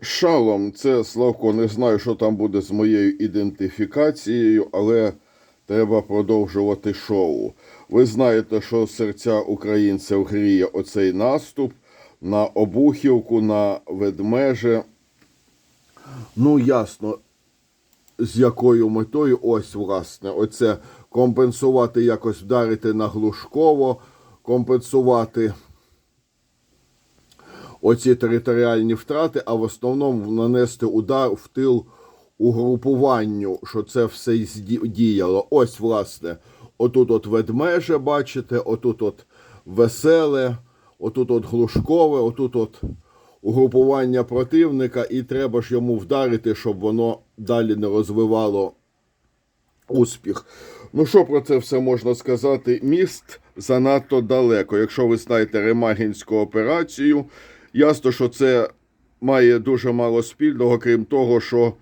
Шалом, це Славко, не знаю, що там буде з моєю ідентифікацією, але треба продовжувати шоу. Ви знаєте, що серця українців гріє оцей наступ на Обухівку, на Ведмеже. Ну, ясно, з якою метою, ось, власне, оце компенсувати, якось вдарити на Глушково, компенсувати оці територіальні втрати, а в основному нанести удар в тил угрупуванню, що це все діяло. Ось, власне, отут от ведмеже, бачите, отут от веселе, отут от глушкове, отут от угрупування противника, і треба ж йому вдарити, щоб воно далі не розвивало успіх. Ну що про це все можна сказати? Міст занадто далеко. Якщо ви знаєте Ремагінську операцію, ясно, що це має дуже мало спільного, крім того, що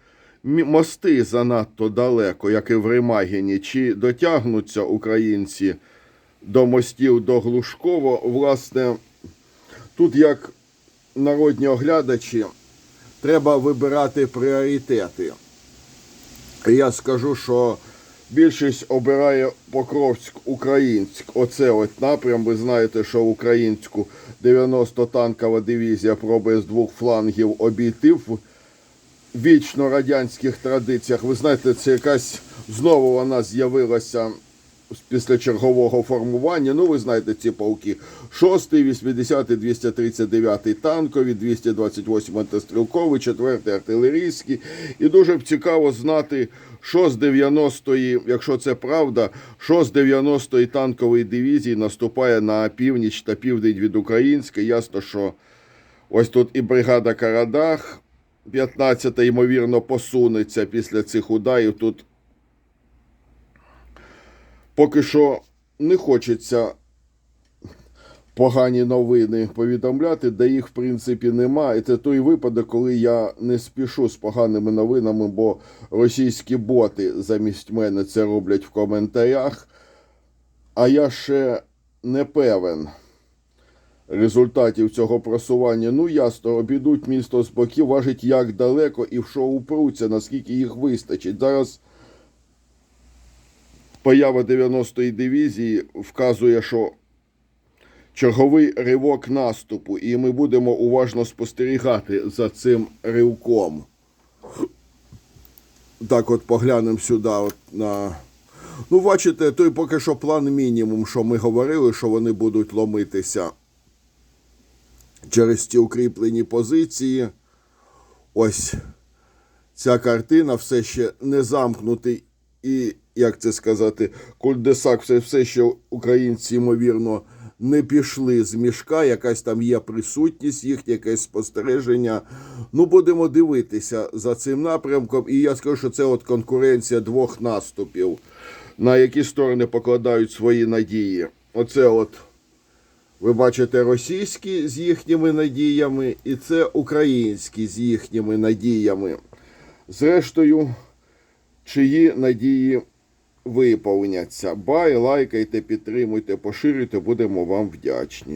мости занадто далеко, як і в Ремагіні. Чи дотягнуться українці до мостів до Глушково? Власне, тут як народні оглядачі, треба вибирати пріоритети. Я скажу, що більшість обирає Покровськ Українськ. Оце от напрям. Ви знаєте, що українську 90 танкова дивізія пробує з двох флангів обійти в вічно радянських традиціях. Ви знаєте, це якась знову вона з'явилася після чергового формування. Ну, ви знаєте ці полки. 6, 80, 239 танкові, 228 антистрілковий, 4 артилерійський. І дуже б цікаво знати, що з 90-ї, якщо це правда, що з 90-ї танкової дивізії наступає на північ та південь від Української. Ясно, що ось тут і бригада Карадах, 15-та, ймовірно, посунеться після цих ударів. Тут поки що не хочеться погані новини повідомляти, де їх в принципі нема. І це той випадок, коли я не спішу з поганими новинами, бо російські боти замість мене це роблять в коментарях. А я ще не певен результатів цього просування. Ну, ясно, обійдуть місто з боків, важить як далеко і в що упруться, наскільки їх вистачить. Зараз поява 90-ї дивізії вказує, що черговий ривок наступу, і ми будемо уважно спостерігати за цим ривком. Так, от поглянемо сюди от на. Ну, бачите, той поки що план мінімум, що ми говорили, що вони будуть ломитися через ті укріплені позиції. Ось ця картина все ще не замкнутий і, як це сказати, кульдесак, все, все ще українці, ймовірно, не пішли з мішка, якась там є присутність, їхнє якесь спостереження. Ну, будемо дивитися за цим напрямком. І я скажу, що це от конкуренція двох наступів, на які сторони покладають свої надії. Оце от. Ви бачите російські з їхніми надіями, і це українські з їхніми надіями. Зрештою, чиї надії виповняться. Бай, лайкайте, підтримуйте, поширюйте, будемо вам вдячні.